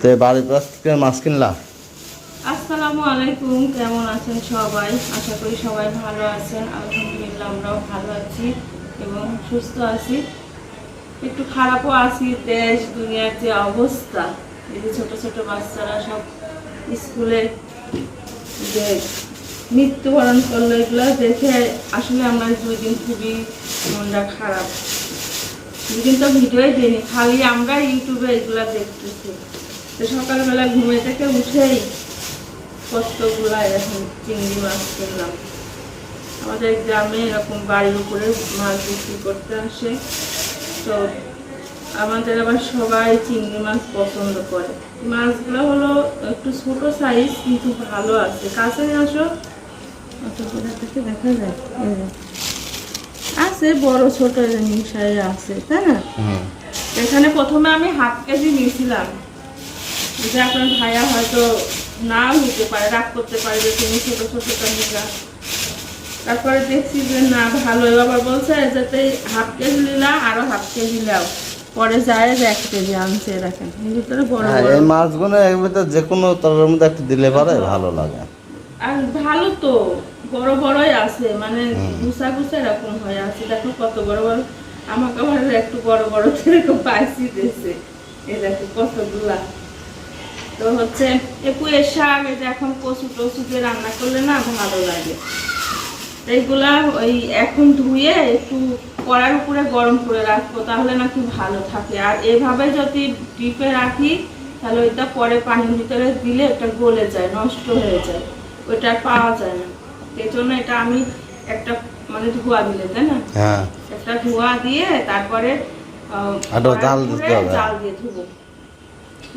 তো পাশ থেকে মাছ কিনলা? আসসালামু আলাইকুম, কেমন আছেন সবাই? আশা করি সবাই ভালো আছেন। আলহামদুলিল্লাহ আমরাও ভালো আছি এবং সুস্থ আছি। একটু খারাপও আছি, দেশ, দুনিয়ার যে অবস্থা। এই যে ছোট ছোট বাচ্চারা সব স্কুলে যে মৃত্যুবরণ করল, এগুলো দেখে আসলে আমরা দুই দিন খুবই মনটা খারাপ। দুদিন তো ভিডিওই দিইনি, খালি আমরা ইউটিউবে এগুলো দেখতেছি। তো সকালবেলা ঘুমে থেকে উঠেই কতগুলা এখন চিংড়ি মাছ কিনলাম আমাদের গ্রামে এরকম বাড়ির উপরে মাছ বিক্রি করতে আসে। তো আমাদের আবার সবাই চিংড়ি মাছ পছন্দ করে। মাছগুলো হলো একটু ছোট সাইজ কিন্তু ভালো আছে। কাছে আসো। থেকে দেখা যায়। আছে বড় ছোট নিমসাই আছে তাই না? এখানে প্রথমে আমি হাফ কেজি নিয়েছিলাম। যে আপনার ভাইয়া হয়তো নাও নিতে পারে রাগ করতে পারে যে তুমি ছোট ছোটটা নিলা তারপরে দেখছি যে না ভালো। আবার বলছে যাতে হাফ কেজি হাফ কেজি নাও। পরে যায় যে এক কেজি আনছে দেখেন ভিতরে বড় হ্যাঁ এই মাছগুলো এর যে কোনো তরের মধ্যে একটু দিলে পারে ভালো লাগে। আর ভালো তো বড় বড়ই আছে মানে গুছা গুছা এরকম হয়ে আছে। দেখো কত বড় বড় আমাকে আবার একটু বড় বড় পাইছি দিয়েছে। এ দেখো কতগুলা। তো হচ্ছে এর শাক এই যে এখন কচু টচু দিয়ে রান্না করলে না ভালো লাগে। এইগুলা ওই এখন ধুয়ে একটু কড়ার উপরে গরম করে রাখব তাহলে নাকি ভালো থাকে। আর এভাবে যদি ডিপে রাখি তাহলে ওইটা পরে পানির ভিতরে দিলে এটা গলে যায় নষ্ট হয়ে যায়। ওইটা পাওয়া যায় না। এই জন্য এটা আমি একটা মানে ধোয়া দিলে তাই না? হ্যাঁ। একটা ধোয়া দিয়ে তারপরে। জাল দিয়ে ধুবো।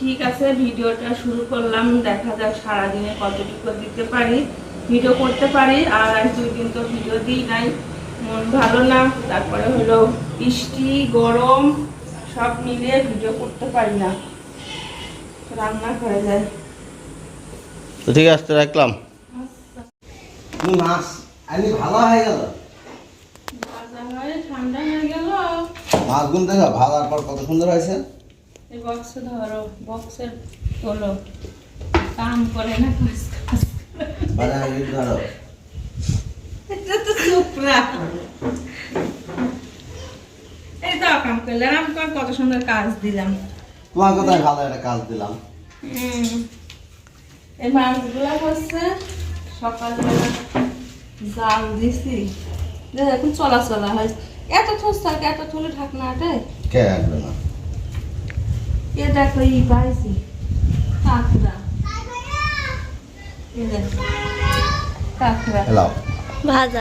ঠিক আছে ভিডিওটা শুরু করলাম। দেখা যাক সারাদিনে কতটুকু দিতে পারি। ভিডিও করতে পারি আর আজ দুই দিন তো ভিডিও দিই নাই। মন ভালো না তারপরে হলো বৃষ্টি গরম সব মিলিয়ে ভিডিও করতে পারি না। রান্না করে যায় তো ঠিক আছে রাখলাম। মাছ আমি ভালো হয়ে গেল? ঠান্ডা হয়ে গেল। মাছগুলো দেখো ভাজার পর কত সুন্দর হয়েছে? এই বক্সে ধরো বক্সে তোলো। কাম করে না কাজ কাজ ধরো। এটা তো চুপড়া এই তো কাম করলে আমি তোমার কত সুন্দর কাজ দিলাম। তোমার কোথায় ভালো একটা কাজ দিলাম। এই মাছগুলো হচ্ছে সকালবেলা জাল দিছি। দেখ এখন চলা চলা হয়। এত থস থাকে এত থলে ঢাকনা কে না? এ দেখো ই পাইছি কাঁকড়া এ দেখো। কাঁকড়া ভাজা।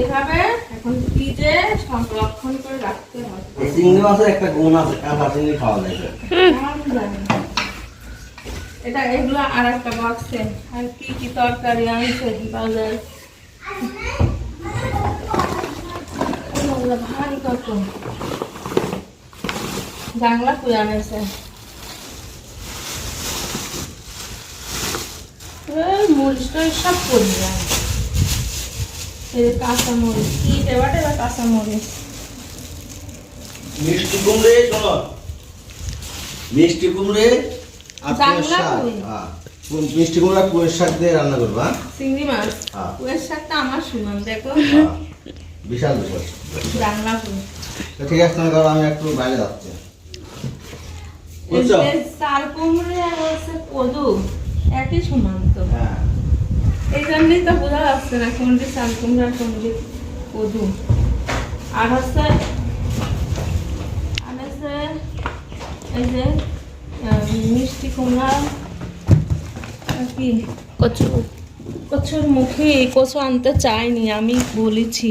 এভাবে এখন ফ্রিজে সংরক্ষণ করে রাখতে হবে চিংড়ি মাছের একটা গুণ আছে কাঁচা চিংড়ি খাওয়া যায়। আমি জানি। না। এটা এগুলো আর একটা বক্সে আর কি কি তরকারি আনছে বাজার এগুলো ভারী কত বাংলা কুই আনেছে এই সব করি যায় এই কাঁচা মরিচ কি দেওয়া দেওয়া কাঁচা মরিচ মিষ্টি কুমড়ে শোনো মিষ্টি কুমড়ে আর পুঁইয়ের জাংলা শাক কুই। হ্যাঁ। মিষ্টি কুমড়া পুঁয়ের শাক দিয়ে রান্না করবা চিংড়ি মাছ হ্যাঁ। কুয়ের শাকটা আমার সমান দেখো হ্যাঁ। বিশাল বিশাল ঠিক আছে তুমি করো আমি একটু বাইরে যাচ্ছি। এই বুঝছ? যে চাল কুমড়ে আর হচ্ছে কদু একই সমান তো। হ্যাঁ। এই জন্যই তো বোঝা যাচ্ছে না কোনটি চাল কুমড়া আর কোনটি কদু। আর হচ্ছে আর হচ্ছে এই যে মিষ্টি কুমড়া আর কি? কচু কচুর মুখে কচু আনতে চাইনি আমি বলেছি।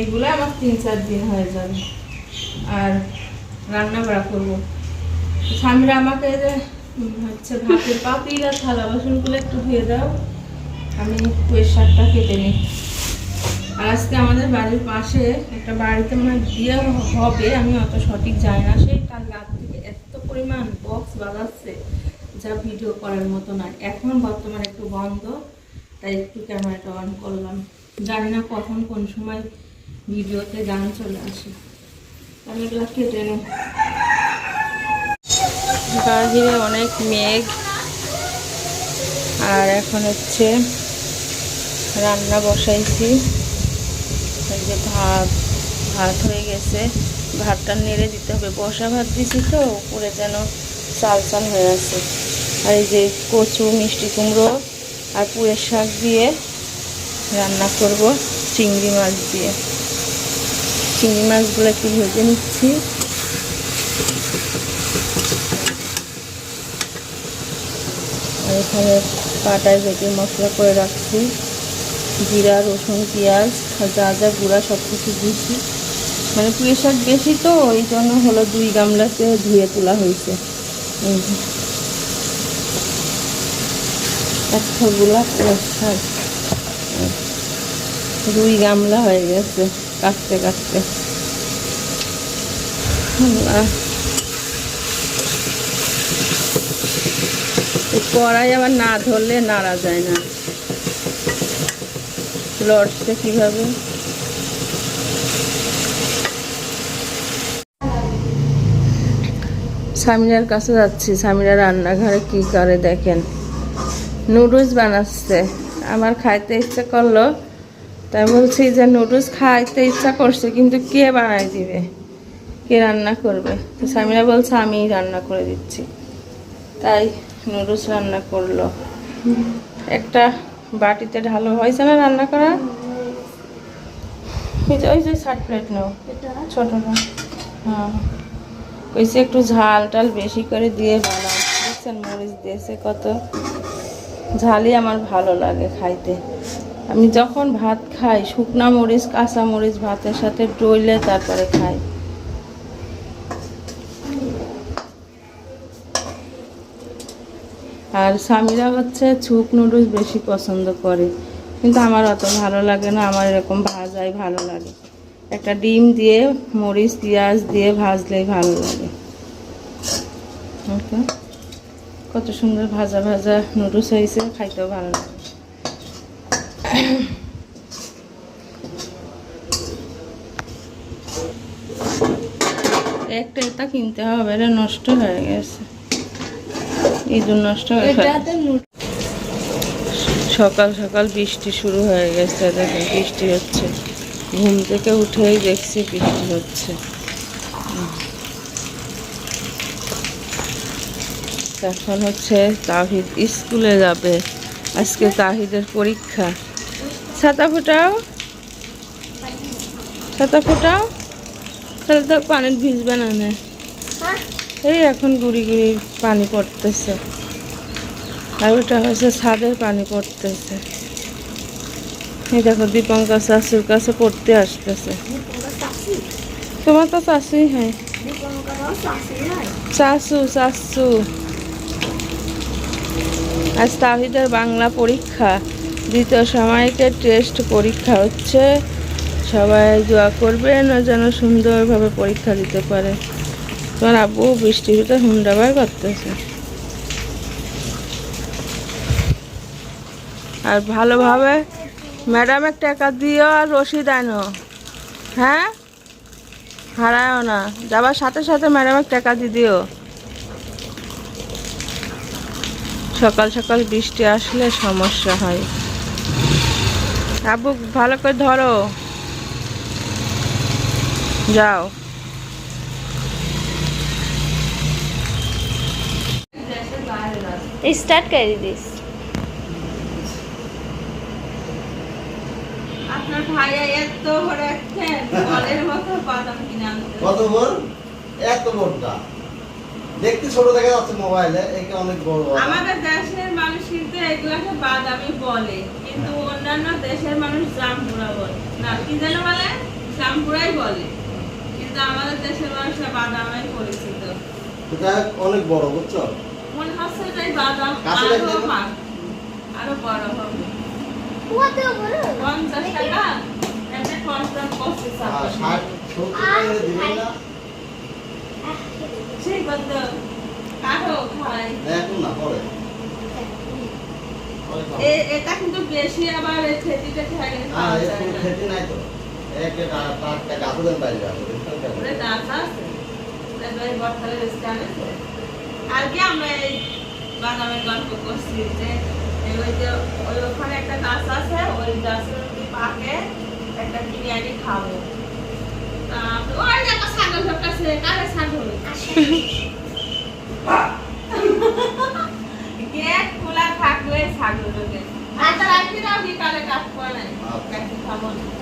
এগুলো আমার তিন চার দিন হয়ে যাবে। আর রান্না বাড়া করব। স্বামীরা আমাকে যে হচ্ছে ভাতের পাতিল আর থালা বাসনগুলো একটু ধুয়ে দাও। আমি পুয়ের শাকটা কেটে নিই। আজকে আমাদের বাড়ির পাশে একটা বাড়িতে মানে বিয়ে হবে, আমি অত সঠিক জানি না। সেই কাল রাত থেকে এত পরিমাণ বক্স বাজাচ্ছে, যা ভিডিও করার মতো নয় এখন বর্তমানে একটু বন্ধ, তাই একটু ক্যামেরাটা অন করলাম। জানি না কখন, কোন সময় ভিডিওতে গান চলে আসে। আমি এগুলো কেটে বাহিরে অনেক মেঘ। আর এখন হচ্ছে রান্না বসাইছি। যে ভাত ভাত হয়ে গেছে। ভাতটা নেড়ে দিতে হবে। বসা ভাত দিছি তো, উপরে যেন চাল চাল হয়ে আছে। আর এই যে কচু, মিষ্টি কুমড়ো আর পুয়ের শাক দিয়ে রান্না করব, চিংড়ি মাছ দিয়ে। চিংড়ি মাছগুলো একটু ভেজে নিচ্ছি। আর এখানে পাটায় বেটে মশলা করে রাখছি। জিরা, রসুন, পেঁয়াজ যা যা গুঁড়া সব কিছু দিয়েছি মানে পুঁই শাক বেশি তো ওই জন্য হলো দুই গামলাতে ধুয়ে তোলা হয়েছে। যে। এতগুলা শাক। দুই গামলা হয়ে গেছে। কাটতে কাটতে। কড়াই আবার না ধরলে নাড়া যায় না। লড়ছে কীভাবে? সামিরার কাছে যাচ্ছি। সামিরা রান্নাঘরে কি করে দেখেন? নুডলস বানাচ্ছে। আমার খাইতে ইচ্ছা করল তাই বলছি যে নুডলস খাইতে ইচ্ছা করছে কিন্তু কে বানাই দিবে? কে রান্না করবে? তো স্বামীরা বলছে আমিই রান্না করে দিচ্ছি। তাই নুডলস রান্না করল। একটা বাটিতে ঢালো হয়েছে না রান্না করা? ওই যে- ওই যে ষাট প্লেট নাও। ছোটটা হ্যাঁ। কইছে একটু ঝাল টাল বেশি করে দিয়ে বানাও। দেখছেন মরিচ দিয়েছে কত? ঝালই আমার ভালো লাগে খাইতে। আমি যখন ভাত খাই, শুকনা মরিচ, কাঁচা মরিচ ভাতের সাথে ডইলে তারপরে খাই। আর স্বামীরা হচ্ছে ছুক নুডলস বেশি পছন্দ করে। কিন্তু আমার অত ভালো লাগে না, আমার এরকম ভাজাই ভালো লাগে। একটা ডিম দিয়ে মরিচ, পেঁয়াজ দিয়ে ভাজলেই ভালো লাগে। কত সুন্দর ভাজা ভাজা নুডলস হয়েছে, খাইতেও ভালো লাগে। একটা এটা কিনতে হবে এটা নষ্ট হয়ে গেছে। ইঁদুর নষ্ট হয়ে গেছে। সকাল সকাল বৃষ্টি শুরু হয়ে গেছে দেখেন বৃষ্টি হচ্ছে। ঘুম থেকে উঠেই দেখছি বৃষ্টি হচ্ছে। এখন হচ্ছে তাহিদ স্কুলে যাবে। আজকে তাহিদের পরীক্ষা। ছাতা ফোটাও। ছাতা ফোটাও। তাহলে তো পানির ভিজবে না না এই এখন গুড়ি গুড়ি পানি পড়তেছে। আর ওটা হচ্ছে ছাদের পানি পড়তেছে। এই দেখো দীপঙ্কর শাশুর কাছে পড়তে আসতেছে। তোমার তো শাশুই হ্যাঁ। শাশু শাশু। আজ তাহিদের বাংলা পরীক্ষা। দ্বিতীয় সময়কে টেস্ট পরীক্ষা হচ্ছে। সবাই দোয়া করবেন যেন সুন্দরভাবে পরীক্ষা দিতে পারে। তোমার আব্বু বৃষ্টির ভিতরে হুন্ডা বার করতেছে। আর ভালোভাবে ম্যাডামের টাকা দিও আর রসিদ আনো। হ্যাঁ? হারায়ও না। যাবার সাথে সাথে ম্যাডামের টাকা দিয়ে দিও। সকাল সকাল বৃষ্টি আসলে সমস্যা হয়। আবু ভালো করে ধরো। যাও। স্টার্ট করে দিস। আপনার ভাইয়া এত বড় একটা কলের মতো বাদাম কিনে আনতে। কত বড় এত বড়টা দেখতে ছোট দেখা যাচ্ছে মোবাইলে একে অনেক বড়। আমাদের দেশের মানুষ কিন্তু এগুলাকে বাদামি বলে কিন্তু অন্যান্য দেশের মানুষ জামপুরা বলে। না কি যেন বলে? জামপুরাই বলে। কিন্তু আমাদের দেশের মানুষরা বাদামে পরিচিত। এটা অনেক বড় বুঝছ? মনে হচ্ছে এই বাদাম আরও আরও বড় হবে। কত বড় পঞ্চাশ টাকা? একটা পঞ্চাশ পঁচিশ আর টাকা। ষাট সত্তর টাকা দিবেন না? এখন না পরে। পরে খাব। এ- এটা কিন্তু বেশি আবার খেতিতে খাই খাওয়া যায় না। খেতে নাই তো। একটা টাটকা গাছুদের বাইরে আছে ওরে গাছ আছে। ওরে তো স্ট্যান্ড আছে। কালকে আমরা এই গল্প করছি যে ওই যে ওই ওখানে একটা গাছ আছে ওই গাছের পাকে একটা বিরিয়ানি খাব। থাকলে ছাগল ঢোকে আচ্ছা কাজ করে নাই। আচ্ছা। খাব না